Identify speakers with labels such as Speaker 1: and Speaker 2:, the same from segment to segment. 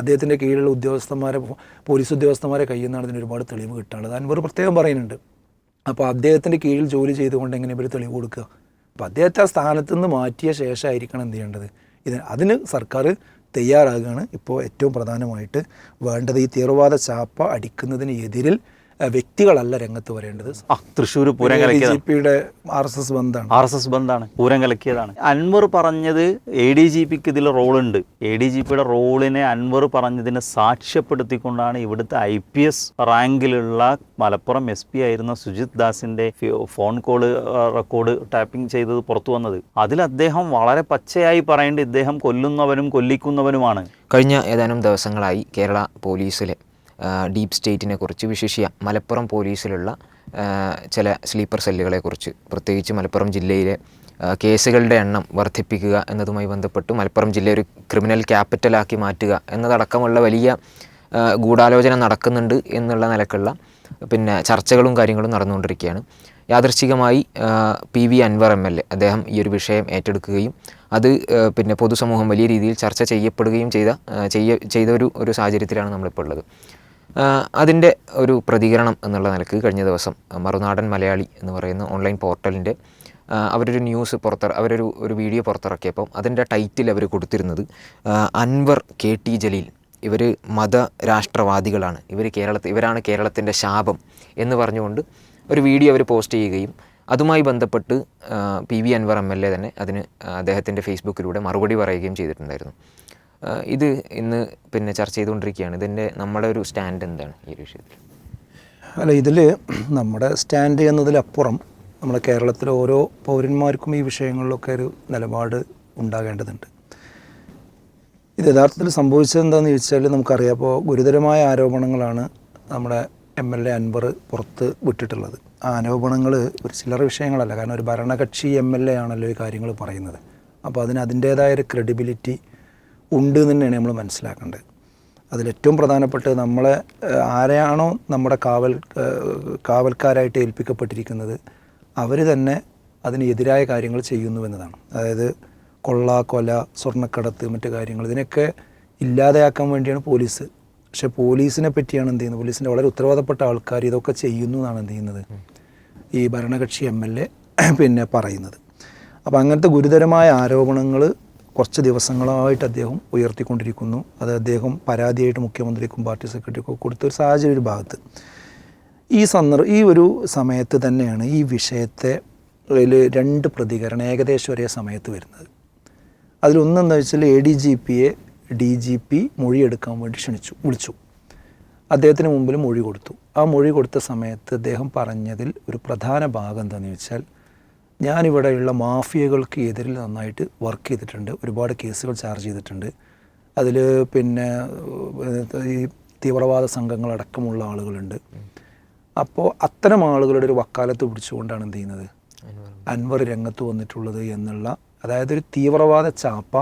Speaker 1: അദ്ദേഹത്തിൻ്റെ കീഴിലുള്ള ഉദ്യോഗസ്ഥന്മാരെ പോലീസ് ഉദ്യോഗസ്ഥന്മാരെ കയ്യിൽ ഒരുപാട് തെളിവ് കിട്ടാനുള്ളത് അൻവർ പ്രത്യേകം പറയുന്നുണ്ട് അപ്പോൾ അദ്ദേഹത്തിൻ്റെ കീഴിൽ ജോലി ചെയ്തുകൊണ്ട് എങ്ങനെ ഇവർ തെളിവ് കൊടുക്കുക അപ്പോൾ അദ്ദേഹത്തെ ആ സ്ഥാനത്ത് നിന്ന് മാറ്റിയ ശേഷമായിരിക്കണം എന്ത് ചെയ്യേണ്ടത് ഇത് അതിന് സർക്കാർ തയ്യാറാകുകയാണ് ഇപ്പോൾ ഏറ്റവും പ്രധാനമായിട്ട് വേണ്ടത് ഈ തീവ്രവാദ ചാപ്പ അടിക്കുന്നതിന് എതിരിൽ വ്യക്തികളല്ല രംഗത്ത് വരേണ്ടത്
Speaker 2: ആ തൃശ്ശൂർ പൂരം കലക്കിയത്
Speaker 1: ജിപിയുടെ ആർ എസ് എസ് ബന്ധാണ്
Speaker 2: ആർ എസ് എസ് ബന്ധാണ് പൂരം കലക്കിയതാണ് അൻവർ പറഞ്ഞത് എ ഡി ജി പിക്ക് ഇതിൽ റോളുണ്ട് എ ഡി ജി പിയുടെ റോളിനെ അൻവർ പറഞ്ഞതിനെ സാക്ഷ്യപ്പെടുത്തിക്കൊണ്ടാണ് ഇവിടുത്തെ ഐ പി എസ് റാങ്കിലുള്ള മലപ്പുറം എസ് പി ആയിരുന്ന സുജിത് ദാസിന്റെ ഫോൺ കോൾ റെക്കോർഡ് ടാപ്പിംഗ് ചെയ്തത് പുറത്തു വന്നത് അതിൽ അദ്ദേഹം വളരെ പച്ചയായി പറയേണ്ടത് ഇദ്ദേഹം കൊല്ലുന്നവനും കൊല്ലിക്കുന്നവനുമാണ്
Speaker 3: കഴിഞ്ഞ ഏതാനും ദിവസങ്ങളായി കേരള പോലീസിലെ ഡീപ്പ് സ്റ്റേറ്റിനെ കുറിച്ച് വിശേഷിയ മലപ്പുറം പോലീസിലുള്ള ചില സ്ലീപ്പർ സെല്ലുകളെക്കുറിച്ച് പ്രത്യേകിച്ച് മലപ്പുറം ജില്ലയിലെ കേസുകളുടെ എണ്ണം വർദ്ധിപ്പിക്കുക എന്നതുമായി ബന്ധപ്പെട്ട് മലപ്പുറം ജില്ലയെ ഒരു ക്രിമിനൽ ക്യാപിറ്റലാക്കി മാറ്റുക എന്നതടക്കമുള്ള വലിയ ഗൂഢാലോചന നടക്കുന്നുണ്ട് എന്നുള്ള നിലക്കുള്ള പിന്നെ ചർച്ചകളും കാര്യങ്ങളും നടന്നുകൊണ്ടിരിക്കുകയാണ് യാദൃശ്ചികമായി P V Anwar M L A അദ്ദേഹം ഈ ഒരു വിഷയം ഏറ്റെടുക്കുകയും അത് പിന്നെ പൊതുസമൂഹം വലിയ രീതിയിൽ ചർച്ച ചെയ്യപ്പെടുകയും ചെയ്ത ചെയ്യ ചെയ്ത ഒരു ഒരു സാഹചര്യത്തിലാണ് നമ്മളിപ്പോൾ ഉള്ളത് അതിൻ്റെ ഒരു പ്രതികരണം എന്നുള്ള നിലക്ക് കഴിഞ്ഞ ദിവസം മറുനാടൻ മലയാളി എന്ന് പറയുന്ന ഓൺലൈൻ പോർട്ടലിൻ്റെ അവരൊരു ന്യൂസ് പുറത്തിറ അവരൊരു ഒരു വീഡിയോ പുറത്തിറക്കിയപ്പം അതിൻ്റെ ടൈറ്റിൽ അവർ കൊടുത്തിരുന്നത് അൻവർ കെ ടി ജലീൽ ഇവർ മത രാഷ്ട്രവാദികളാണ് ഇവർ കേരളത്തിൽ ഇവരാണ് കേരളത്തിൻ്റെ ശാപം എന്ന് പറഞ്ഞുകൊണ്ട് ഒരു വീഡിയോ അവർ പോസ്റ്റ് ചെയ്യുകയും അതുമായി ബന്ധപ്പെട്ട് P V Anwar M L A തന്നെ അതിന് അദ്ദേഹത്തിൻ്റെ ഫേസ്ബുക്കിലൂടെ മറുപടി പറയുകയും ചെയ്തിട്ടുണ്ടായിരുന്നു ഇത് ഇന്ന് പിന്നെ ചർച്ച ചെയ്തുകൊണ്ടിരിക്കുകയാണ് ഇതിൻ്റെ നമ്മുടെ ഒരു സ്റ്റാൻഡ് എന്താണ് ഈ ഒരു വിഷയത്തിൽ
Speaker 1: അല്ല ഇതിൽ നമ്മുടെ സ്റ്റാൻഡ് എന്നതിലപ്പുറം നമ്മുടെ കേരളത്തിലെ ഓരോ പൗരന്മാർക്കും ഈ വിഷയങ്ങളിലൊക്കെ ഒരു നിലപാട് ഉണ്ടാകേണ്ടതുണ്ട് ഇത് യഥാർത്ഥത്തിൽ സംഭവിച്ചതെന്താന്ന് ചോദിച്ചാൽ നമുക്കറിയാം അപ്പോൾ ഗുരുതരമായ ആരോപണങ്ങളാണ് നമ്മുടെ എം എൽ എ അൻവർ പുറത്ത് വിട്ടിട്ടുള്ളത് ആ ആരോപണങ്ങൾ ഒരു ചില്ലറ വിഷയങ്ങളല്ല കാരണം ഒരു ഭരണകക്ഷി എം എൽ എ ആണല്ലോ ഈ കാര്യങ്ങൾ പറയുന്നത് അപ്പോൾ അതിന് അതിൻ്റേതായ ഒരു ക്രെഡിബിലിറ്റി ഉണ്ട് എന്ന് തന്നെയാണ് നമ്മൾ മനസ്സിലാക്കേണ്ടത് അതിലേറ്റവും പ്രധാനപ്പെട്ടത് നമ്മളെ ആരെയാണോ നമ്മുടെ കാവൽ കാവൽക്കാരായിട്ട് ഏൽപ്പിക്കപ്പെട്ടിരിക്കുന്നത് അവർ തന്നെ അതിനെതിരായ കാര്യങ്ങൾ ചെയ്യുന്നു എന്നതാണ് അതായത് കൊള്ള കൊല സ്വർണ്ണക്കടത്ത് മറ്റു കാര്യങ്ങൾ ഇതിനൊക്കെ ഇല്ലാതെയാക്കാൻ വേണ്ടിയാണ് പോലീസ് പക്ഷെ പോലീസിനെ പറ്റിയാണ് എന്ത് ചെയ്യുന്നത് പോലീസിൻ്റെ വളരെ ഉത്തരവാദപ്പെട്ട ആൾക്കാർ ഇതൊക്കെ ചെയ്യുന്നു എന്നാണ് എന്ത് ചെയ്യുന്നത് ഈ ഭരണകക്ഷി എം എൽ എ പിന്നെ പറയുന്നത് അപ്പോൾ അങ്ങനത്തെ ഗുരുതരമായ ആരോപണങ്ങൾ കുറച്ച് ദിവസങ്ങളായിട്ട് അദ്ദേഹം ഉയർത്തിക്കൊണ്ടിരിക്കുന്നു അത് അദ്ദേഹം പരാതിയായിട്ട് മുഖ്യമന്ത്രിക്കും പാർട്ടി സെക്രട്ടറിക്കും കൊടുത്ത ഒരു സാഹചര്യ ഒരു ഭാഗത്ത് ഈ സന്ദർഭ ഈ ഒരു സമയത്ത് തന്നെയാണ് ഈ വിഷയത്തെ രണ്ട് പ്രതികരണം ഏകദേശം ഒരേ സമയത്ത് വരുന്നത് അതിലൊന്നെന്ന് വെച്ചാൽ എ ഡി ജി പിയെ ഡി ജി പി മൊഴിയെടുക്കാൻ വേണ്ടി ക്ഷണിച്ചു വിളിച്ചു അദ്ദേഹത്തിന് മുമ്പിൽ മൊഴി കൊടുത്തു ആ മൊഴി കൊടുത്ത സമയത്ത് അദ്ദേഹം പറഞ്ഞതിൽ ഒരു പ്രധാന ഭാഗം എന്താണെന്ന് വെച്ചാൽ ഞാനിവിടെയുള്ള മാഫിയകൾക്ക് എതിരിൽ നന്നായിട്ട് വർക്ക് ചെയ്തിട്ടുണ്ട് ഒരുപാട് കേസുകൾ ചാർജ് ചെയ്തിട്ടുണ്ട് അതിൽ പിന്നെ ഈ തീവ്രവാദ സംഘങ്ങളടക്കമുള്ള ആളുകളുണ്ട് അപ്പോൾ അത്തരം ആളുകളുടെ ഒരു വക്കാലത്ത് പിടിച്ചുകൊണ്ടാണ് എന്ത് ചെയ്യുന്നത് അൻവർ രംഗത്ത് വന്നിട്ടുള്ളത് എന്നുള്ള അതായത് ഒരു തീവ്രവാദ ചാപ്പ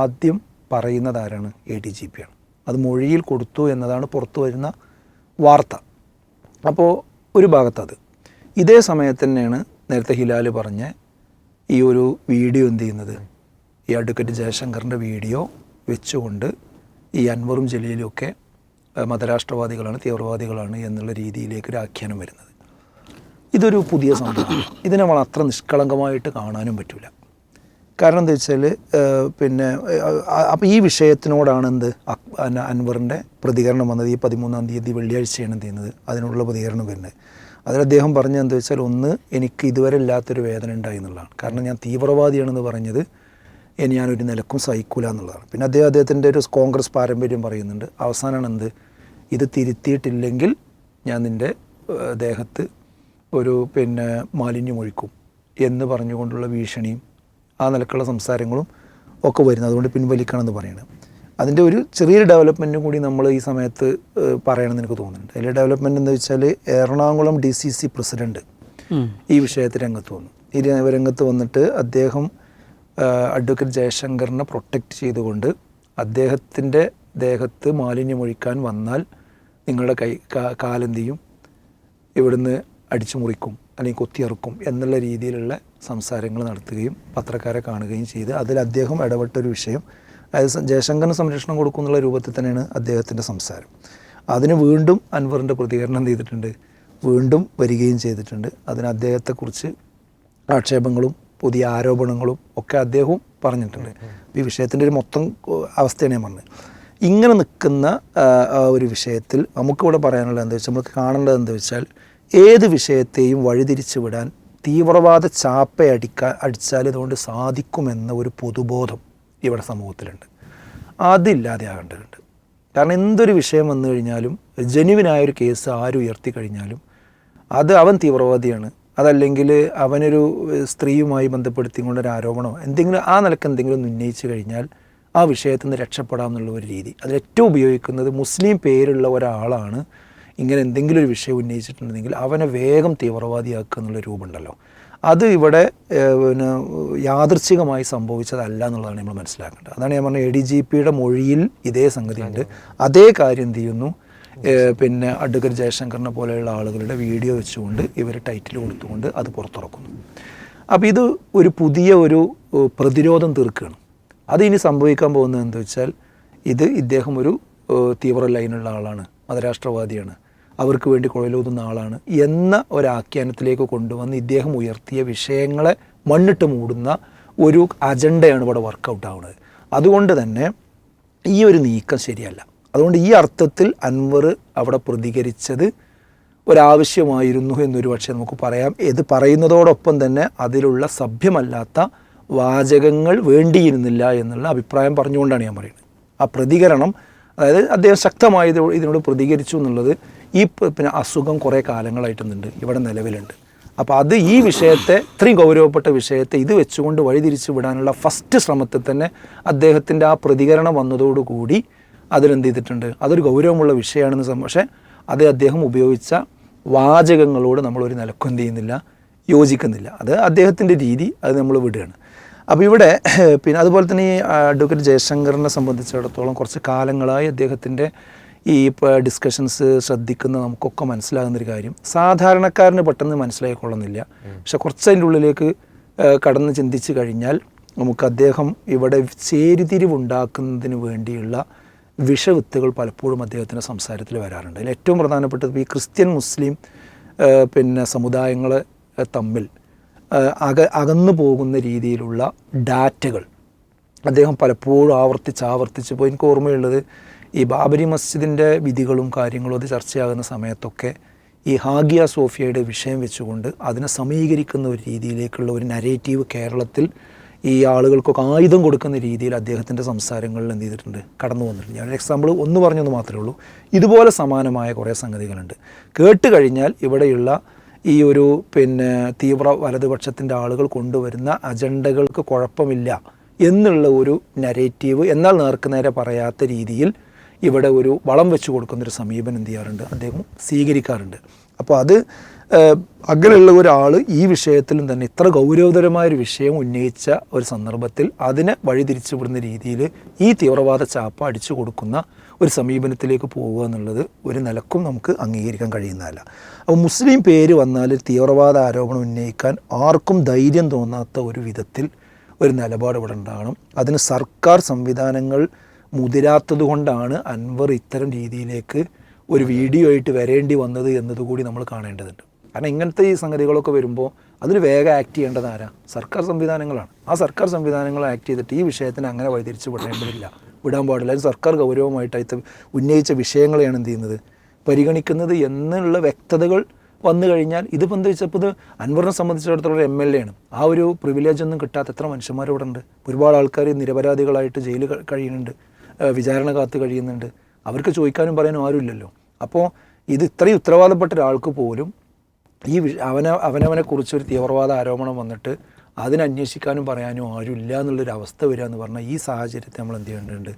Speaker 1: ആദ്യം പറയുന്നത് ആരാണ് എ ഡി ജി പിയാണ് ആണ് അത് മൊഴിയിൽ കൊടുത്തു എന്നതാണ് പുറത്തു വരുന്ന വാർത്ത അപ്പോൾ ഒരു ഭാഗത്ത് അത് ഇതേ സമയത്ത് തന്നെയാണ് നേരത്തെ ഹിലാൽ പറഞ്ഞ ഈ ഒരു വീഡിയോ എന്ത് ചെയ്യുന്നത് ഈ അഡ്വക്കേറ്റ് ജയശങ്കറിൻ്റെ വീഡിയോ വെച്ചുകൊണ്ട് ഈ അൻവറും ജലീലുമൊക്കെ മതരാഷ്ട്രവാദികളാണ് തീവ്രവാദികളാണ് എന്നുള്ള രീതിയിലേക്ക് ഒരു ആഖ്യാനം വരുന്നത് ഇതൊരു പുതിയ സംഭവം ഇതിനെ നമ്മൾ അത്ര നിഷ്കളങ്കമായിട്ട് കാണാനും പറ്റില്ല കാരണം എന്താ വെച്ചാൽ പിന്നെ അപ്പോൾ ഈ വിഷയത്തിനോടാണ് എന്ത് അൻവറിൻ്റെ പ്രതികരണം വന്നത് ഈ പതിമൂന്നാം തീയതി വെള്ളിയാഴ്ചയാണ് എന്ത് ചെയ്യുന്നത് അതിനുള്ള പ്രതികരണം വരുന്നത് അതിൽ അദ്ദേഹം എന്താ വെച്ചാൽ ഒന്ന് എനിക്ക് ഇതുവരെ ഇല്ലാത്തൊരു വേദന ഉണ്ടായി എന്നുള്ളതാണ് കാരണം ഞാൻ തീവ്രവാദിയാണെന്ന് പറഞ്ഞത് ഞാനൊരു നിലക്കും സഹിക്കൂല എന്നുള്ളതാണ് പിന്നെ അദ്ദേഹം അദ്ദേഹത്തിൻ്റെ ഒരു കോൺഗ്രസ് പാരമ്പര്യം പറയുന്നുണ്ട് അവസാനമാണ് എന്ത് ഇത് തിരുത്തിയിട്ടില്ലെങ്കിൽ ഞാൻ നിൻ്റെ ദേഹത്ത് ഒരു പിന്നെ മാലിന്യം ഒഴിക്കും എന്ന് പറഞ്ഞുകൊണ്ടുള്ള ഭീഷണിയും ആ നിലക്കുള്ള സംസാരങ്ങളും ഒക്കെ വരുന്നത് അതുകൊണ്ട് എന്ന് പറയുന്നത് അതിൻ്റെ ഒരു ചെറിയൊരു ഡെവലപ്മെൻറ്റും കൂടി നമ്മൾ ഈ സമയത്ത് പറയണമെന്ന് എനിക്ക് തോന്നുന്നുണ്ട് അതിൻ്റെ ഡെവലപ്മെൻ്റ് എന്ന് വെച്ചാൽ Ernakulam D C C president ഈ വിഷയത്തിൽ രംഗത്ത് വന്നു ഈ രംഗത്ത് വന്നിട്ട് അദ്ദേഹം അഡ്വക്കേറ്റ് ജയശങ്കറിനെ പ്രൊട്ടക്റ്റ് ചെയ്തുകൊണ്ട് അദ്ദേഹത്തിൻ്റെ ദേഹത്ത് മാലിന്യമൊഴിക്കാൻ വന്നാൽ നിങ്ങളുടെ കൈ ചെയ്യും ഇവിടുന്ന് അടിച്ചു മുറിക്കും അല്ലെങ്കിൽ കൊത്തിയറുക്കും എന്നുള്ള രീതിയിലുള്ള സംസാരങ്ങൾ നടത്തുകയും പത്രക്കാരെ കാണുകയും ചെയ്ത് അതിൽ അദ്ദേഹം ഇടപെട്ടൊരു വിഷയം അതായത് ജയശങ്കറിന് സംരക്ഷണം കൊടുക്കും എന്നുള്ള രൂപത്തിൽ തന്നെയാണ് അദ്ദേഹത്തിൻ്റെ സംസാരം അതിന് വീണ്ടും അൻവറിൻ്റെ പ്രതികരണം ചെയ്തിട്ടുണ്ട് വീണ്ടും വരികയും ചെയ്തിട്ടുണ്ട് അതിന് അദ്ദേഹത്തെക്കുറിച്ച് ആക്ഷേപങ്ങളും പുതിയ ആരോപണങ്ങളും ഒക്കെ അദ്ദേഹവും പറഞ്ഞിട്ടുണ്ട് ഈ വിഷയത്തിൻ്റെ ഒരു മൊത്തം അവസ്ഥയാണ് ഞാൻ പറഞ്ഞത് ഇങ്ങനെ നിൽക്കുന്ന ഒരു വിഷയത്തിൽ നമുക്കിവിടെ പറയാനുള്ളത് എന്താ വെച്ചാൽ നമുക്ക് കാണേണ്ടത് എന്താ വെച്ചാൽ ഏത് വിഷയത്തെയും വഴിതിരിച്ചു വിടാൻ തീവ്രവാദ ചാപ്പയടിക്കാ അടിച്ചാൽ ഇതുകൊണ്ട് സാധിക്കുമെന്ന ഒരു പൊതുബോധം ഇവിടെ സമൂഹത്തിലുണ്ട് അതില്ലാതെയാകേണ്ടതുണ്ട് കാരണം എന്തൊരു വിഷയം വന്നു കഴിഞ്ഞാലും ജനുവിനായൊരു കേസ് ആരും ഉയർത്തി കഴിഞ്ഞാലും അത് അവൻ തീവ്രവാദിയാണ് അതല്ലെങ്കിൽ അവനൊരു സ്ത്രീയുമായി ബന്ധപ്പെടുത്തി ഒരു ആരോപണമോ എന്തെങ്കിലും ആ നിലക്ക് എന്തെങ്കിലും ഉന്നയിച്ചു കഴിഞ്ഞാൽ ആ വിഷയത്തിൽ നിന്ന് രക്ഷപ്പെടാമെന്നുള്ള ഒരു രീതി ഏറ്റവും ഉപയോഗിക്കുന്നത് മുസ്ലിം പേരുള്ള ഒരാളാണ് ഇങ്ങനെ എന്തെങ്കിലും ഒരു വിഷയം ഉന്നയിച്ചിട്ടുണ്ടെങ്കിൽ അവനെ വേഗം തീവ്രവാദിയാക്കുക എന്നുള്ള രൂപമുണ്ടല്ലോ അത് ഇവിടെ പിന്നെ യാദൃച്ഛികമായി സംഭവിച്ചതല്ല എന്നുള്ളതാണ് നമ്മൾ മനസ്സിലാക്കേണ്ടത് അതാണ് ഞാൻ പറഞ്ഞത് എ ഡി ജി പിയുടെ മൊഴിയിൽ ഇതേ സംഗതി ഉണ്ട് അതേ കാര്യം എന്ത് ചെയ്യുന്നു പിന്നെ അഡ്വക്കേറ്റ് ജയശങ്കറിനെ പോലെയുള്ള ആളുകളുടെ വീഡിയോ വെച്ചുകൊണ്ട് ഇവർ ടൈറ്റിൽ കൊടുത്തുകൊണ്ട് അത് പുറത്തിറക്കുന്നു അപ്പോൾ ഇത് ഒരു പുതിയ ഒരു പ്രതിരോധം തീർക്കുകയാണ് അത് ഇനി സംഭവിക്കാൻ പോകുന്നത് എന്താ വെച്ചാൽ ഇത് ഇദ്ദേഹം ഒരു തീവ്ര ലൈനുള്ള ആളാണ് മതരാഷ്ട്രവാദിയാണ് അവർക്ക് വേണ്ടി കുഴലൂതുന്ന ആളാണ് എന്ന ഒരാഖ്യാനത്തിലേക്ക് കൊണ്ടുവന്ന് ഇദ്ദേഹം ഉയർത്തിയ വിഷയങ്ങളെ മണ്ണിട്ട് മൂടുന്ന ഒരു അജണ്ടയാണ് ഇവിടെ വർക്കൗട്ട് ആവുന്നത് അതുകൊണ്ട് തന്നെ ഈ ഒരു നീക്കം ശരിയല്ല അതുകൊണ്ട് ഈ അർത്ഥത്തിൽ അൻവർ അവിടെ പ്രതികരിച്ചത് ഒരാവശ്യമായിരുന്നു എന്നൊരു പക്ഷേ നമുക്ക് പറയാം ഇത് പറയുന്നതോടൊപ്പം തന്നെ അതിലുള്ള സഭ്യമല്ലാത്ത വാചകങ്ങൾ വേണ്ടിയിരുന്നില്ല എന്നുള്ള അഭിപ്രായം പറഞ്ഞുകൊണ്ടാണ് ഞാൻ പറയുന്നത് ആ പ്രതികരണം അതായത് അദ്ദേഹം ശക്തമായി ഇതിനോട് പ്രതികരിച്ചു എന്നുള്ളത് ഈ പിന്നെ അസുഖം കുറേ കാലങ്ങളായിട്ടുണ്ട് ഇവിടെ നിലവിലുണ്ട് അപ്പോൾ അത് ഈ വിഷയത്തെ ഇത്രയും ഗൗരവപ്പെട്ട വിഷയത്തെ ഇത് വെച്ചുകൊണ്ട് വഴിതിരിച്ച് വിടാനുള്ള ഫസ്റ്റ് ശ്രമത്തിൽ തന്നെ അദ്ദേഹത്തിൻ്റെ ആ പ്രതികരണം വന്നതോടുകൂടി അതിലെന്ത് ചെയ്തിട്ടുണ്ട് അതൊരു ഗൗരവമുള്ള വിഷയമാണെന്ന് സംഭവം പക്ഷേ അത് അദ്ദേഹം ഉപയോഗിച്ച വാചകങ്ങളോട് നമ്മളൊരു നിലക്കും ചെയ്യുന്നില്ല യോജിക്കുന്നില്ല അത് അദ്ദേഹത്തിൻ്റെ രീതി അത് നമ്മൾ വിടുകയാണ് അപ്പോൾ ഇവിടെ പിന്നെ അതുപോലെ തന്നെ ഈ അഡ്വക്കേറ്റ് ജയശങ്കറിനെ സംബന്ധിച്ചിടത്തോളം കുറച്ച് കാലങ്ങളായി അദ്ദേഹത്തിൻ്റെ ഈ ഡിസ്കഷൻസ് ശ്രദ്ധിക്കുന്ന നമുക്കൊക്കെ മനസ്സിലാകുന്നൊരു കാര്യം സാധാരണക്കാരന് പെട്ടെന്ന് മനസ്സിലായിക്കൊള്ളുന്നില്ല പക്ഷെ അതിൻ്റെ ഉള്ളിലേക്ക് കടന്ന് ചിന്തിച്ചു കഴിഞ്ഞാൽ നമുക്ക് അദ്ദേഹം ഇവിടെ ചേരുതിരിവുണ്ടാക്കുന്നതിന് വേണ്ടിയുള്ള വിഷവിത്തുകൾ പലപ്പോഴും അദ്ദേഹത്തിൻ്റെ സംസാരത്തിൽ വരാറുണ്ട് അതിൽ ഏറ്റവും പ്രധാനപ്പെട്ടത് ഈ ക്രിസ്ത്യൻ മുസ്ലിം പിന്നെ സമുദായങ്ങൾ തമ്മിൽ അക അകന്നു പോകുന്ന രീതിയിലുള്ള ഡാറ്റകൾ അദ്ദേഹം പലപ്പോഴും ആവർത്തിച്ച് ആവർത്തിച്ച് പോയി എനിക്ക് ഓർമ്മയുള്ളത് ഈ ബാബരി മസ്ജിദിൻ്റെ വിധികളും കാര്യങ്ങളും അത് ചർച്ചയാകുന്ന സമയത്തൊക്കെ ഈ ഹാഗിയ സോഫിയയുടെ വിഷയം വെച്ചുകൊണ്ട് അതിനെ സമീകരിക്കുന്ന ഒരു രീതിയിലേക്കുള്ള ഒരു നരേറ്റീവ് കേരളത്തിൽ ഈ ആളുകൾക്കൊക്കെ ആയുധം കൊടുക്കുന്ന രീതിയിൽ അദ്ദേഹത്തിൻ്റെ സംസാരങ്ങളിൽ എന്ത് ചെയ്തിട്ടുണ്ട് കടന്നു വന്നിട്ടുണ്ട് ഞാൻ എക്സാമ്പിൾ ഒന്ന് പറഞ്ഞൊന്ന് മാത്രമേ ഉള്ളൂ ഇതുപോലെ സമാനമായ കുറേ സംഗതികളുണ്ട് കേട്ട് കഴിഞ്ഞാൽ ഇവിടെയുള്ള ഈ ഒരു പിന്നെ തീവ്ര വലതുപക്ഷത്തിൻ്റെ ആളുകൾ കൊണ്ടുവരുന്ന അജണ്ടകൾക്ക് കുഴപ്പമില്ല എന്നുള്ള ഒരു നരേറ്റീവ് എന്നാൽ നേർക്ക് നേരെ പറയാത്ത രീതിയിൽ ഇവിടെ ഒരു വളം വെച്ച് കൊടുക്കുന്നൊരു സമീപനം എന്ത് ചെയ്യാറുണ്ട് അദ്ദേഹം സ്വീകരിക്കാറുണ്ട് അപ്പോൾ അത് അങ്ങനെയുള്ള ഒരാൾ ഈ വിഷയത്തിലും തന്നെ ഇത്ര ഗൗരവതരമായൊരു വിഷയം ഉന്നയിച്ച ഒരു സന്ദർഭത്തിൽ അതിനെ വഴിതിരിച്ചുവിടുന്ന രീതിയിൽ ഈ തീവ്രവാദ ചാപ്പ അടിച്ചു കൊടുക്കുന്ന ഒരു സമീപനത്തിലേക്ക് പോവുക എന്നുള്ളത് ഒരു നിലക്കും നമുക്ക് അംഗീകരിക്കാൻ കഴിയുന്നതല്ല അപ്പോൾ മുസ്ലിം പേര് വന്നാൽ തീവ്രവാദ ആരോപണം ഉന്നയിക്കാൻ ആർക്കും ധൈര്യം തോന്നാത്ത ഒരു വിധത്തിൽ ഒരു നിലപാട് ഇവിടെ ഉണ്ടാകണം അതിന് സർക്കാർ സംവിധാനങ്ങൾ മുതിരാത്തത് കൊണ്ടാണ് അൻവർ ഇത്തരം രീതിയിലേക്ക് ഒരു വീഡിയോ ആയിട്ട് വരേണ്ടി വന്നത് എന്നതുകൂടി നമ്മൾ കാണേണ്ടതുണ്ട് കാരണം ഇങ്ങനത്തെ ഈ സംഗതികളൊക്കെ വരുമ്പോൾ അതിന് വേഗം ആക്ട് ചെയ്യേണ്ടത് ആരാ സർക്കാർ സംവിധാനങ്ങളാണ് ആ സർക്കാർ സംവിധാനങ്ങൾ ആക്ട് ചെയ്തിട്ട് ഈ വിഷയത്തിന് അങ്ങനെ വഴിതിരിച്ച് വിടേണ്ടതില്ല വിടാൻ പാടില്ല സർക്കാർ ഗൗരവമായിട്ട് അയത്ത ഉന്നയിച്ച വിഷയങ്ങളെയാണ് എന്ത് ചെയ്യുന്നത് പരിഗണിക്കുന്നത് എന്നുള്ള വ്യക്തതകൾ വന്നു കഴിഞ്ഞാൽ ഇത് എന്താ ഇത് അൻവറിനെ സംബന്ധിച്ചിടത്തോളം എം എൽ എ ആണ് ആ ഒരു പ്രിവിലേജ് ഒന്നും കിട്ടാത്ത എത്ര മനുഷ്യന്മാരിവിടെ ഉണ്ട് ഒരുപാട് ആൾക്കാർ നിരപരാധികളായിട്ട് ജയിൽ കഴിയുന്നുണ്ട് വിചാരണ കാത്തു കഴിയുന്നുണ്ട് അവർക്ക് ചോദിക്കാനും പറയാനും ആരുമില്ലല്ലോ അപ്പോൾ ഇത് ഇത്രയും ഉത്തരവാദപ്പെട്ട ഒരാൾക്ക് പോലും ഈ അവന അവനവനെ കുറിച്ചൊരു തീവ്രവാദ ആരോപണം വന്നിട്ട് അതിനന്വേഷിക്കാനും പറയാനും ആരുമില്ല എന്നുള്ളൊരു അവസ്ഥ വരിക എന്ന് പറഞ്ഞാൽ ഈ സാഹചര്യത്തെ നമ്മൾ എന്ത് ചെയ്യേണ്ടതുണ്ട്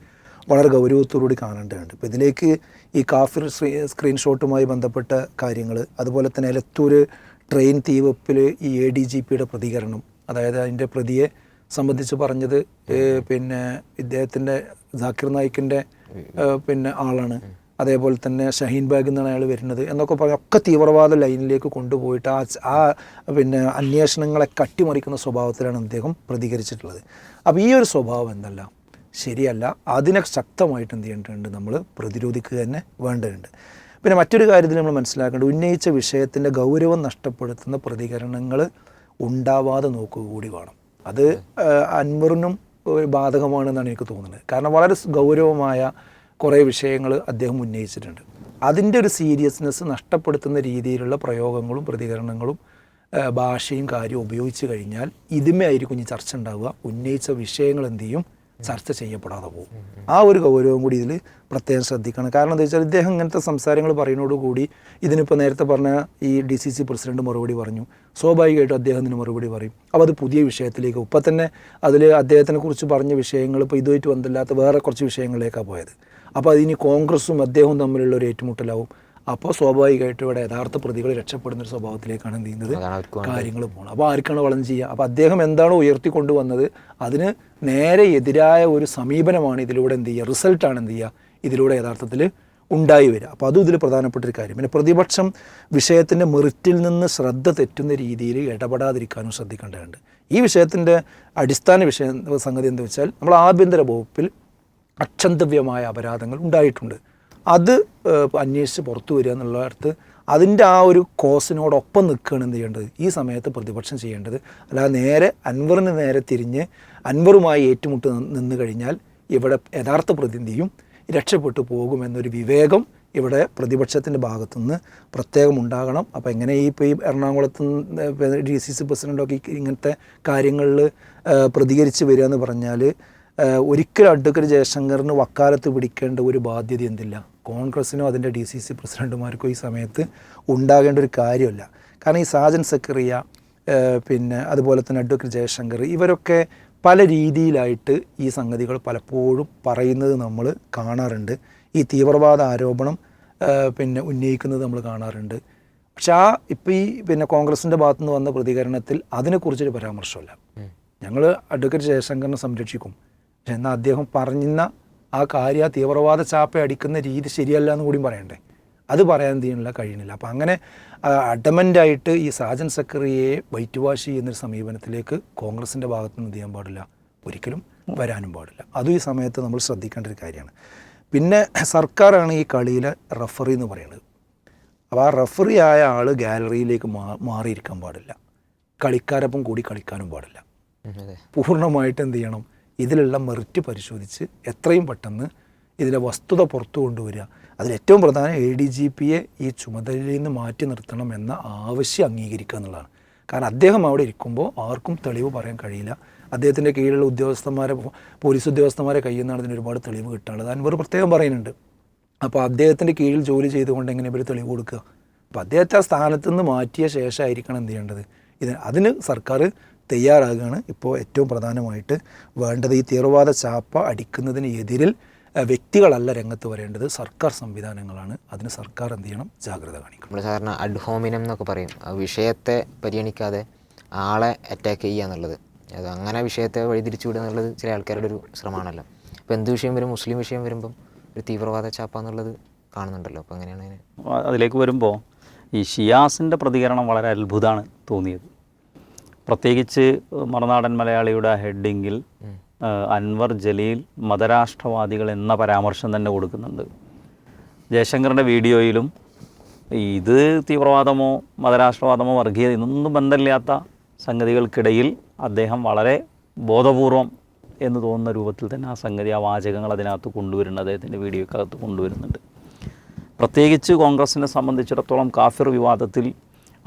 Speaker 1: വളരെ ഗൗരവത്തോടുകൂടി കാണേണ്ടതുണ്ട് ഇപ്പോൾ ഇതിലേക്ക് ഈ കാഫിർ സ്ക്രീൻഷോട്ടുമായി ബന്ധപ്പെട്ട കാര്യങ്ങൾ അതുപോലെ തന്നെ എലത്തൂർ ട്രെയിൻ തീവപ്പിൽ ഈ എ ഡി ജി പിയുടെ പ്രതികരണം അതായത് അതിൻ്റെ പ്രതിയെ സംബന്ധിച്ച് പറഞ്ഞത് പിന്നെ ഇദ്ദേഹത്തിൻ്റെ ജാക്കിർ നായിക്കിൻ്റെ പിന്നെ ആളാണ് അതേപോലെ തന്നെ ഷഹീൻ ബാഗ് എന്നാണ് അയാൾ വരുന്നത് എന്നൊക്കെ പറഞ്ഞ ഒക്കെ തീവ്രവാദ ലൈനിലേക്ക് കൊണ്ടുപോയിട്ട് ആ ആ പിന്നെ അന്വേഷണങ്ങളെ കട്ടിമറിക്കുന്ന സ്വഭാവത്തിലാണ് അദ്ദേഹം പ്രതികരിച്ചിട്ടുള്ളത് അപ്പോൾ ഈ ഒരു സ്വഭാവം എന്തല്ല ശരിയല്ല അതിനെ ശക്തമായിട്ട് എന്ത് ചെയ്യേണ്ടതുണ്ട് നമ്മൾ പ്രതിരോധിക്കുക തന്നെ വേണ്ടതുണ്ട് പിന്നെ മറ്റൊരു കാര്യത്തിൽ നമ്മൾ മനസ്സിലാക്കേണ്ടത് ഉന്നയിച്ച വിഷയത്തിൻ്റെ ഗൗരവം നഷ്ടപ്പെടുത്തുന്ന പ്രതികരണങ്ങൾ ഉണ്ടാവാതെ നോക്കുക കൂടി വേണം അത് അൻവറിനും ഒരു ബാധകമാണെന്നാണ് എനിക്ക് തോന്നുന്നത് കാരണം വളരെ ഗൗരവമായ കുറേ വിഷയങ്ങൾ അദ്ദേഹം ഉന്നയിച്ചിട്ടുണ്ട് അതിൻ്റെ ഒരു സീരിയസ്നെസ് നഷ്ടപ്പെടുത്തുന്ന രീതിയിലുള്ള പ്രയോഗങ്ങളും പ്രതികരണങ്ങളും ഭാഷയും കാര്യവും ഉപയോഗിച്ച് കഴിഞ്ഞാൽ ഇതുമേ ആയിരിക്കും ഇനി ചർച്ച ഉണ്ടാവുക ഉന്നയിച്ച വിഷയങ്ങൾ എന്ത് ചെയ്യും ചർച്ച ചെയ്യപ്പെടാതെ പോകും ആ ഒരു ഗൗരവം കൂടി ഇതിൽ പ്രത്യേകം ശ്രദ്ധിക്കണം കാരണം എന്താ വെച്ചാൽ ഇദ്ദേഹം ഇങ്ങനത്തെ സംസാരങ്ങൾ പറയുന്നതോടുകൂടി ഇതിനിപ്പോൾ നേരത്തെ പറഞ്ഞ ഈ ഡി സി സി പ്രസിഡന്റ് മറുപടി പറഞ്ഞു സ്വാഭാവികമായിട്ടും ഇതിന് മറുപടി പറയും അപ്പോൾ അത് പുതിയ വിഷയത്തിലേക്ക് ഇപ്പം തന്നെ അതിൽ അദ്ദേഹത്തിനെ കുറിച്ച് പറഞ്ഞ വിഷയങ്ങൾ ഇപ്പോൾ ഇതുമായിട്ട് വന്നില്ലാത്ത വേറെ കുറച്ച് വിഷയങ്ങളിലേക്കാണ് പോയത് അപ്പോൾ അതിനി കോൺഗ്രസും അദ്ദേഹവും തമ്മിലുള്ള ഒരു ഏറ്റുമുട്ടലാവും അപ്പോൾ സ്വാഭാവികമായിട്ട് ഇവിടെ യഥാർത്ഥ പ്രതികൾ രക്ഷപ്പെടുന്ന ഒരു സ്വഭാവത്തിലേക്കാണ് എന്ത് ചെയ്യുന്നത് കാര്യങ്ങൾ പോകണം അപ്പോൾ ആർക്കാണ് വളം ചെയ്യുക അപ്പോൾ അദ്ദേഹം ഉയർത്തി ഉയർത്തിക്കൊണ്ടുവന്നത് അതിന് നേരെ എതിരായ ഒരു സമീപനമാണ് ഇതിലൂടെ എന്ത് ചെയ്യുക റിസൾട്ടാണ് എന്ത് ചെയ്യുക ഇതിലൂടെ യഥാർത്ഥത്തിൽ ഉണ്ടായി വരിക അപ്പോൾ അതും ഇതിൽ പ്രധാനപ്പെട്ട ഒരു കാര്യം പിന്നെ പ്രതിപക്ഷം വിഷയത്തിൻ്റെ മെറിറ്റിൽ നിന്ന് ശ്രദ്ധ തെറ്റുന്ന രീതിയിൽ ഇടപെടാതിരിക്കാനും ശ്രദ്ധിക്കേണ്ടതുണ്ട് ഈ വിഷയത്തിൻ്റെ അടിസ്ഥാന വിഷയം സംഗതി എന്താ വെച്ചാൽ നമ്മൾ ആഭ്യന്തര വകുപ്പിൽ അക്ഷന്തവ്യമായ അപരാധങ്ങൾ ഉണ്ടായിട്ടുണ്ട് അത് അന്വേഷിച്ച് പുറത്തു വരിക എന്നുള്ളടത്ത് അതിൻ്റെ ആ ഒരു കോസിനോടൊപ്പം നിൽക്കുകയാണ് എന്ത് ചെയ്യേണ്ടത് ഈ സമയത്ത് പ്രതിപക്ഷം ചെയ്യേണ്ടത് അല്ലാതെ നേരെ അൻവറിന് നേരെ തിരിഞ്ഞ് അൻവറുമായി ഏറ്റുമുട്ട് നിന്ന് കഴിഞ്ഞാൽ ഇവിടെ യഥാർത്ഥ പ്രതിനിധിയും രക്ഷപ്പെട്ടു പോകുമെന്നൊരു വിവേകം ഇവിടെ പ്രതിപക്ഷത്തിൻ്റെ ഭാഗത്തുനിന്ന് പ്രത്യേകം ഉണ്ടാകണം അപ്പോൾ എങ്ങനെ ഈ ഇപ്പോൾ ഈ എറണാകുളത്ത് ഡി സി സി പ്രസിഡൻ്റൊക്കെ ഇങ്ങനത്തെ കാര്യങ്ങളിൽ പ്രതികരിച്ച് വരിക എന്ന് പറഞ്ഞാൽ ഒരിക്കലും അഡ്വക്കേറ്റ് ജയശങ്കറിന് വക്കാലത്ത് പിടിക്കേണ്ട ഒരു ബാധ്യത എന്തില്ല കോൺഗ്രസ്സിനോ അതിൻ്റെ ഡി സി സി പ്രസിഡൻറ്റുമാർക്കോ ഈ സമയത്ത് ഉണ്ടാകേണ്ട ഒരു കാര്യമല്ല കാരണം ഈ സാജൻ സക്കറിയ പിന്നെ അതുപോലെ തന്നെ അഡ്വക്കേറ്റ് ജയശങ്കർ ഇവരൊക്കെ പല രീതിയിലായിട്ട് ഈ സംഗതികൾ പലപ്പോഴും പറയുന്നത് നമ്മൾ കാണാറുണ്ട് ഈ തീവ്രവാദ ആരോപണം പിന്നെ ഉന്നയിക്കുന്നത് നമ്മൾ കാണാറുണ്ട് പക്ഷെ ആ ഇപ്പോൾ ഈ പിന്നെ കോൺഗ്രസിൻ്റെ ഭാഗത്തുനിന്ന് വന്ന പ്രതികരണത്തിൽ അതിനെക്കുറിച്ചൊരു പരാമർശമല്ല ഞങ്ങൾ അഡ്വക്കേറ്റ് ജയശങ്കറിനെ സംരക്ഷിക്കും എന്നാൽ അദ്ദേഹം പറഞ്ഞ ആ കാര്യ തീവ്രവാദ ചാപ്പ അടിക്കുന്ന രീതി ശരിയല്ല എന്ന് കൂടി പറയണ്ടേ അത് പറയാൻ തീയുള്ള കഴിയണില്ല അപ്പം അങ്ങനെ അഡമൻ്റായിട്ട് ഈ സാജൻ സക്കറിയെ വൈറ്റ് വാഷ് ചെയ്യുന്നൊരു സമീപനത്തിലേക്ക് കോൺഗ്രസിൻ്റെ ഭാഗത്തു നിന്ന് ചെയ്യാൻ പാടില്ല ഒരിക്കലും വരാനും പാടില്ല അതും ഈ സമയത്ത് നമ്മൾ ശ്രദ്ധിക്കേണ്ട ഒരു കാര്യമാണ് പിന്നെ സർക്കാരാണ് ഈ കളിയിലെ റഫറി എന്ന് പറയുന്നത് അപ്പോൾ ആ റഫറി ആയ ആൾ ഗാലറിയിലേക്ക് മാ മാറിയിരിക്കാൻ പാടില്ല കളിക്കാരൊപ്പം കൂടി കളിക്കാനും പാടില്ല പൂർണ്ണമായിട്ട് എന്ത് ചെയ്യണം ഇതിലുള്ള മെറിറ്റ് പരിശോധിച്ച് എത്രയും പെട്ടെന്ന് ഇതിലെ വസ്തുത പുറത്തു കൊണ്ടുവരിക അതിലേറ്റവും പ്രധാനം എ ഡി ജി പിയെ ഈ ചുമതലയിൽ നിന്ന് മാറ്റി നിർത്തണം എന്ന ആവശ്യം അംഗീകരിക്കുക എന്നുള്ളതാണ് കാരണം അദ്ദേഹം അവിടെ ഇരിക്കുമ്പോൾ ആർക്കും തെളിവ് പറയാൻ കഴിയില്ല അദ്ദേഹത്തിൻ്റെ കീഴിലുള്ള ഉദ്യോഗസ്ഥന്മാരെ പോലീസ് ഉദ്യോഗസ്ഥന്മാരെ കയ്യിൽ ഇതിന് ഒരുപാട് തെളിവ് കിട്ടാനുള്ളത് അൻവർ പ്രത്യേകം പറയുന്നുണ്ട് അപ്പോൾ അദ്ദേഹത്തിൻ്റെ കീഴിൽ ജോലി ചെയ്തുകൊണ്ട് എങ്ങനെ ഇവർ തെളിവ് കൊടുക്കുക അപ്പോൾ അദ്ദേഹത്തെ ആ സ്ഥാനത്ത് നിന്ന് മാറ്റിയ ശേഷമായിരിക്കണം എന്ത് ചെയ്യേണ്ടത് ഇത് അതിന് സർക്കാർ തയ്യാറാകുകയാണ് ഇപ്പോൾ ഏറ്റവും പ്രധാനമായിട്ട് വേണ്ടത് ഈ തീവ്രവാദ ചാപ്പ അടിക്കുന്നതിന് എതിരിൽ വ്യക്തികളല്ല രംഗത്ത് വരേണ്ടത് സർക്കാർ സംവിധാനങ്ങളാണ് അതിന് സർക്കാർ എന്ത് ചെയ്യണം ജാഗ്രത കാണിക്കണം നമ്മൾ സാധാരണ അഡ്ഹോമിനം എന്നൊക്കെ പറയും വിഷയത്തെ പരിഗണിക്കാതെ ആളെ അറ്റാക്ക് ചെയ്യുക എന്നുള്ളത് അത് അങ്ങനെ വിഷയത്തെ വഴിതിരിച്ചു വിടുക എന്നുള്ളത് ചില ആൾക്കാരുടെ ഒരു ശ്രമമാണല്ലോ അപ്പോൾ എന്ത് വിഷയം വരും മുസ്ലിം വിഷയം വരുമ്പം ഒരു തീവ്രവാദ ചാപ്പ എന്നുള്ളത് കാണുന്നുണ്ടല്ലോ അപ്പോൾ അങ്ങനെയാണ് അതിലേക്ക് വരുമ്പോൾ ഈ ഷിയാസിൻ്റെ പ്രതികരണം വളരെ അത്ഭുതമാണ് തോന്നിയത് പ്രത്യേകിച്ച് മറുനാടൻ മലയാളിയുടെ ഹെഡിങ്ങിൽ അൻവർ ജലീൽ മതരാഷ്ട്രവാദികൾ എന്ന പരാമർശം തന്നെ കൊടുക്കുന്നുണ്ട് ജയശങ്കറിൻ്റെ വീഡിയോയിലും ഇത് തീവ്രവാദമോ മതരാഷ്ട്രവാദമോ വർഗീയത ഇതൊന്നും ബന്ധമില്ലാത്ത സംഗതികൾക്കിടയിൽ അദ്ദേഹം വളരെ ബോധപൂർവം എന്ന് തോന്നുന്ന രൂപത്തിൽ തന്നെ ആ സംഗതി ആ വാചകങ്ങൾ അതിനകത്ത് കൊണ്ടുവരുന്നത് അദ്ദേഹത്തിൻ്റെ വീഡിയോക്കകത്ത് കൊണ്ടുവരുന്നുണ്ട് പ്രത്യേകിച്ച് കോൺഗ്രസിനെ സംബന്ധിച്ചിടത്തോളം കാഫിർ വിവാദത്തിൽ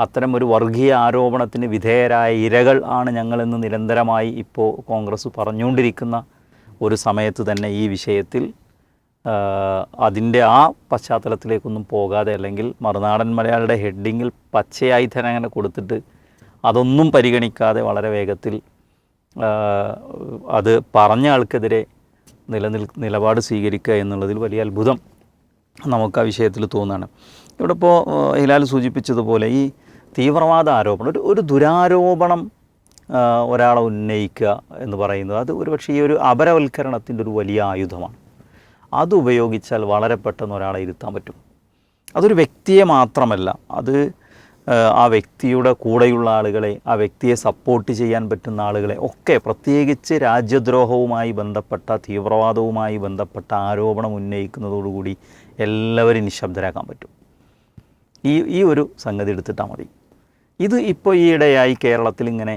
Speaker 1: അത്തരം ഒരു വർഗീയ ആരോപണത്തിന് വിധേയരായ ഇരകൾ ആണ് ഞങ്ങളെന്ന് നിരന്തരമായി ഇപ്പോൾ കോൺഗ്രസ് പറഞ്ഞുകൊണ്ടിരിക്കുന്ന ഒരു സമയത്ത് തന്നെ ഈ വിഷയത്തിൽ അതിൻ്റെ ആ പശ്ചാത്തലത്തിലേക്കൊന്നും പോകാതെ അല്ലെങ്കിൽ മറുനാടൻ മലയാളിയുടെ ഹെഡിങ്ങിൽ പച്ചയായി തന്നെ അങ്ങനെ കൊടുത്തിട്ട് അതൊന്നും പരിഗണിക്കാതെ വളരെ വേഗത്തിൽ അത് പറഞ്ഞ ആൾക്കെതിരെ നിലനിൽ നിലപാട് സ്വീകരിക്കുക എന്നുള്ളതിൽ വലിയ അത്ഭുതം നമുക്ക് ആ വിഷയത്തിൽ തോന്നുകയാണ് ഇവിടെ ഇപ്പോൾ ഹിലാൽ സൂചിപ്പിച്ചതുപോലെ ഈ തീവ്രവാദ ആരോപണം ഒരു ഒരു ദുരാരോപണം ഒരാളെ ഉന്നയിക്കുക എന്ന് പറയുന്നത് അത് ഒരുപക്ഷെ ഈ ഒരു അപരവൽക്കരണത്തിൻ്റെ ഒരു വലിയ ആയുധമാണ് അത് ഉപയോഗിച്ചാൽ വളരെ പെട്ടെന്ന് ഒരാളെ ഇരുത്താൻ പറ്റും അതൊരു വ്യക്തിയെ മാത്രമല്ല അത് ആ വ്യക്തിയുടെ കൂടെയുള്ള ആളുകളെ ആ വ്യക്തിയെ സപ്പോർട്ട് ചെയ്യാൻ പറ്റുന്ന ആളുകളെ ഒക്കെ പ്രത്യേകിച്ച് രാജ്യദ്രോഹവുമായി ബന്ധപ്പെട്ട തീവ്രവാദവുമായി ബന്ധപ്പെട്ട ആരോപണം ഉന്നയിക്കുന്നതോടുകൂടി എല്ലാവരും നിശബ്ദരാക്കാൻ പറ്റും ഈ ഈ ഒരു സംഗതി എടുത്തിട്ടാൽ മതി ഇത് ഇപ്പോൾ ഈയിടെയായി കേരളത്തിൽ ഇങ്ങനെ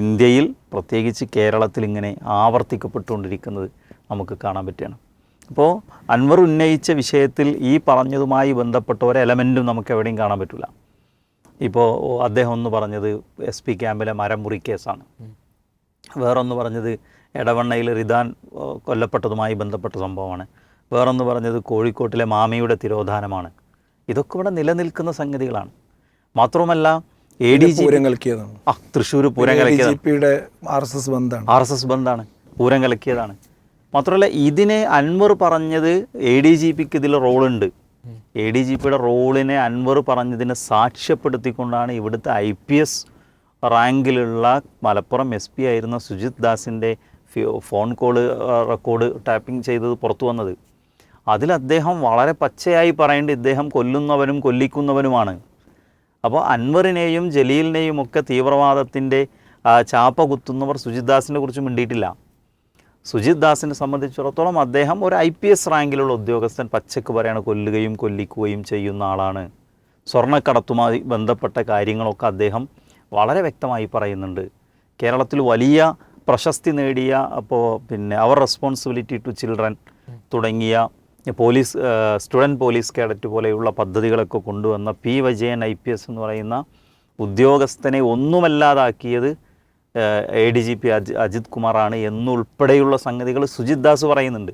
Speaker 1: ഇന്ത്യയിൽ പ്രത്യേകിച്ച് കേരളത്തിൽ ഇങ്ങനെ ആവർത്തിക്കപ്പെട്ടുകൊണ്ടിരിക്കുന്നത് നമുക്ക് കാണാൻ പറ്റുകയാണ് അപ്പോൾ അൻവർ ഉന്നയിച്ച വിഷയത്തിൽ ഈ പറഞ്ഞതുമായി ബന്ധപ്പെട്ട ഒരു എലമെൻറ്റും നമുക്ക് എവിടെയും കാണാൻ പറ്റില്ല ഇപ്പോൾ അദ്ദേഹം ഒന്ന് പറഞ്ഞത് എസ് പി ക്യാമ്പിലെ മരമുറി കേസാണ് വേറൊന്ന് പറഞ്ഞത് എടവണ്ണയിൽ റിദാൻ കൊല്ലപ്പെട്ടതുമായി ബന്ധപ്പെട്ട സംഭവമാണ് വേറൊന്ന് പറഞ്ഞത് കോഴിക്കോട്ടിലെ മാമിയുടെ തിരോധാനമാണ് ഇതൊക്കെ ഇവിടെ നിലനിൽക്കുന്ന സംഗതികളാണ് മാത്രവുമല്ല എ ഡി ജി പൂരം കലക്കിയതാണ് ആ തൃശ്ശൂർ പൂരം കലക്കിയത് ആർ എസ് എസ് ബന്ധാണ് ആർ എസ് എസ് ബന്ധാണ് പൂരം കലക്കിയതാണ് മാത്രമല്ല ഇതിന് അൻവർ പറഞ്ഞത് എ ഡി ജി പിക്ക് ഇതിൽ റോളുണ്ട് എ ഡി ജി പിയുടെ റോളിനെ അൻവർ പറഞ്ഞതിനെ സാക്ഷ്യപ്പെടുത്തിക്കൊണ്ടാണ് ഇവിടുത്തെ ഐ പി എസ് റാങ്കിലുള്ള മലപ്പുറം എസ് പി ആയിരുന്ന സുജിത് ദാസിൻ്റെ ഫോൺ കോൾ റെക്കോർഡ് ടാപ്പിംഗ് ചെയ്തത് പുറത്തു വന്നത് അതിൽ അദ്ദേഹം വളരെ പച്ചയായി പറയേണ്ടത് ഇദ്ദേഹം കൊല്ലുന്നവനും കൊല്ലിക്കുന്നവനുമാണ് അപ്പോൾ അൻവറിനെയും ജലീലിനെയും ഒക്കെ തീവ്രവാദത്തിൻ്റെ ചാപ്പ കുത്തുന്നവർ സുജിത് ദാസിനെ കുറിച്ച് മിണ്ടിയിട്ടില്ല സുജിത് ദാസിനെ സംബന്ധിച്ചിടത്തോളം അദ്ദേഹം ഒരു ഐ പി എസ് റാങ്കിലുള്ള ഉദ്യോഗസ്ഥൻ പച്ചക്ക് പറയാണ് കൊല്ലുകയും കൊല്ലിക്കുകയും ചെയ്യുന്ന ആളാണ് സ്വർണ്ണക്കടത്തുമായി ബന്ധപ്പെട്ട കാര്യങ്ങളൊക്കെ അദ്ദേഹം വളരെ വ്യക്തമായി പറയുന്നുണ്ട് കേരളത്തിൽ വലിയ പ്രശസ്തി നേടിയ അപ്പോൾ പിന്നെ അവർ റെസ്പോൺസിബിലിറ്റി ടു ചിൽഡ്രൻ തുടങ്ങിയ പോലീസ് സ്റ്റുഡൻറ്റ് പോലീസ് കേഡറ്റ് പോലെയുള്ള പദ്ധതികളൊക്കെ കൊണ്ടുവന്ന P Vijayan I P S എന്ന് പറയുന്ന ഉദ്യോഗസ്ഥനെ ഒന്നുമല്ലാതാക്കിയത് A D G P Ajith കുമാറാണ് എന്നുൾപ്പെടെയുള്ള സംഗതികൾ സുജിത് ദാസ് പറയുന്നുണ്ട്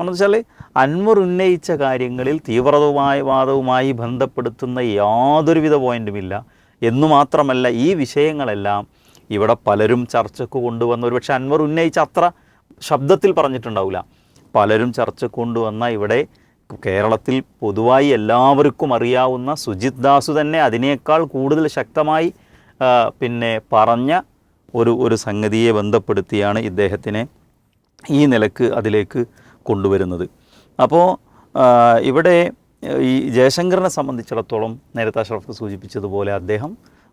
Speaker 1: എന്ന് വെച്ചാൽ അൻവർ ഉന്നയിച്ച കാര്യങ്ങളിൽ തീവ്രതവുമായ വാദവുമായി ബന്ധപ്പെടുത്തുന്ന യാതൊരുവിധ പോയിൻറ്റുമില്ല എന്നു മാത്രമല്ല ഈ വിഷയങ്ങളെല്ലാം ഇവിടെ പലരും ചർച്ചയ്ക്ക് കൊണ്ടുവന്ന പക്ഷേ അൻവർ ഉന്നയിച്ച അത്ര ശബ്ദത്തിൽ പറഞ്ഞിട്ടുണ്ടാവില്ല പലരും ചർച്ച കൊണ്ടുവന്ന ഇവിടെ കേരളത്തിൽ പൊതുവായി എല്ലാവർക്കും അറിയാവുന്ന സുജിത് ദാസു തന്നെ അതിനേക്കാൾ കൂടുതൽ ശക്തമായി പിന്നെ പറഞ്ഞ ഒരു ഒരു സംഗതിയെ ബന്ധപ്പെടുത്തിയാണ് ഇദ്ദേഹത്തിനെ ഈ നിലക്ക് അതിലേക്ക് കൊണ്ടുവരുന്നത് അപ്പോൾ ഇവിടെ ഈ ജയശങ്കറിനെ സംബന്ധിച്ചിടത്തോളം നേരത്തെ അഷ്റഫ് സൂചിപ്പിച്ചതുപോലെ അദ്ദേഹം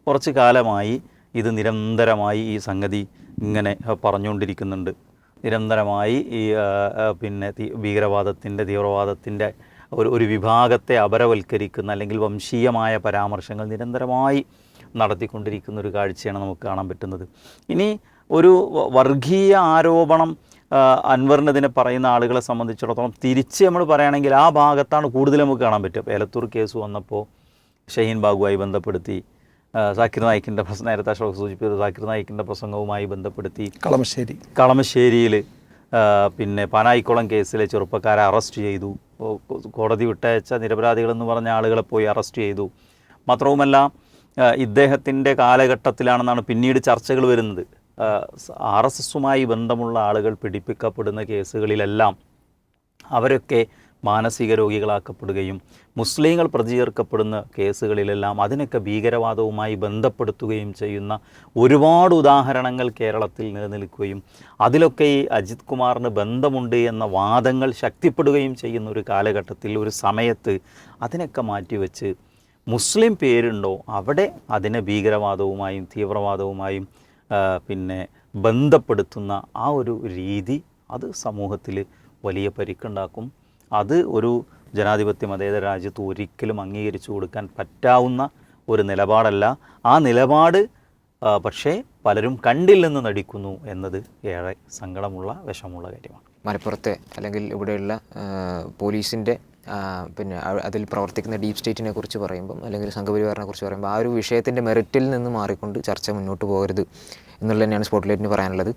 Speaker 1: കുറച്ച് കാലമായി ഇത് നിരന്തരമായി ഈ സംഗതി ഇങ്ങനെ പറഞ്ഞുകൊണ്ടിരിക്കുന്നുണ്ട് നിരന്തരമായി ഈ പിന്നെ ഭീകരവാദത്തിൻ്റെ തീവ്രവാദത്തിൻ്റെ ഒരു ഒരു വിഭാഗത്തെ അപരവൽക്കരിക്കുന്ന അല്ലെങ്കിൽ വംശീയമായ പരാമർശങ്ങൾ നിരന്തരമായി നടത്തിക്കൊണ്ടിരിക്കുന്ന ഒരു കാഴ്ചയാണ് നമുക്ക് കാണാൻ പറ്റുന്നത് ഇനി ഒരു വർഗീയ ആരോപണം അൻവറിനെതിനെ പറയുന്ന ആളുകളെ സംബന്ധിച്ചിടത്തോളം തിരിച്ച് നമ്മൾ പറയുകയാണെങ്കിൽ ആ ഭാഗത്താണ് കൂടുതൽ നമുക്ക് കാണാൻ പറ്റും ഏലത്തൂർ കേസ് വന്നപ്പോൾ ഷഹീൻ ബാഗുമായി ബന്ധപ്പെടുത്തി സാക്കിർ നായിക്കിൻ്റെ പ്രസംഗം നേരത്തെ അശോക് സൂചിപ്പിച്ചത് സാക്കിർ നായിക്കിൻ്റെ പ്രസംഗവുമായി ബന്ധപ്പെടുത്തി കളമശ്ശേരി കളമശ്ശേരിയിൽ പിന്നെ പാനായിക്കുളം കേസിലെ ചെറുപ്പക്കാരെ അറസ്റ്റ് ചെയ്തു കോടതി വിട്ടയച്ച നിരപരാധികളെന്ന് പറഞ്ഞ ആളുകളെ പോയി അറസ്റ്റ് ചെയ്തു മാത്രവുമല്ല ഇദ്ദേഹത്തിൻ്റെ കാലഘട്ടത്തിലാണെന്നാണ് പിന്നീട് ചർച്ചകൾ വരുന്നത് ആർ എസ് എസുമായി ബന്ധമുള്ള ആളുകൾ പിടിപ്പിക്കപ്പെടുന്ന കേസുകളിലെല്ലാം അവരൊക്കെ മാനസിക രോഗികളാക്കപ്പെടുകയും മുസ്ലിങ്ങൾ പ്രതിചേർക്കപ്പെടുന്ന കേസുകളിലെല്ലാം അതിനൊക്കെ ഭീകരവാദവുമായി ബന്ധപ്പെടുത്തുകയും ചെയ്യുന്ന ഒരുപാട് ഉദാഹരണങ്ങൾ കേരളത്തിൽ നിലനിൽക്കുകയും അതിലൊക്കെ ഈ അജിത് കുമാറിന് ബന്ധമുണ്ട് എന്ന വാദങ്ങൾ ശക്തിപ്പെടുകയും ചെയ്യുന്ന ഒരു കാലഘട്ടത്തിൽ ഒരു സമയത്ത് അതിനൊക്കെ മാറ്റിവെച്ച് മുസ്ലിം പേരുണ്ടോ അവിടെ അതിനെ ഭീകരവാദവുമായും തീവ്രവാദവുമായും പിന്നെ ബന്ധപ്പെടുത്തുന്ന ആ ഒരു രീതി അത് സമൂഹത്തിൽ വലിയ പരിക്കുണ്ടാക്കും അത് ഒരു ജനാധിപത്യ മതേതര രാജ്യത്ത് ഒരിക്കലും അംഗീകരിച്ചു കൊടുക്കാൻ പറ്റാവുന്ന ഒരു നിലപാടല്ല ആ നിലപാട് പക്ഷേ പലരും കണ്ടില്ലെന്ന് നടിക്കുന്നു എന്നത് ഏറെ സങ്കടമുള്ള വിഷമുള്ള കാര്യമാണ് മലപ്പുറത്തെ അല്ലെങ്കിൽ ഇവിടെയുള്ള പോലീസിൻ്റെ പിന്നെ അതിൽ പ്രവർത്തിക്കുന്ന ഡീപ് സ്റ്റേറ്റിനെ കുറിച്ച് പറയുമ്പം അല്ലെങ്കിൽ സംഘപരിവാറിനെ കുറിച്ച് പറയുമ്പോൾ ആ ഒരു വിഷയത്തിൻ്റെ മെറിറ്റിൽ നിന്ന് മാറിക്കൊണ്ട് ചർച്ച മുന്നോട്ട് പോകരുത് എന്നുള്ളത് തന്നെയാണ് സ്പോട്ട്ലൈറ്റിന് പറയാനുള്ളത്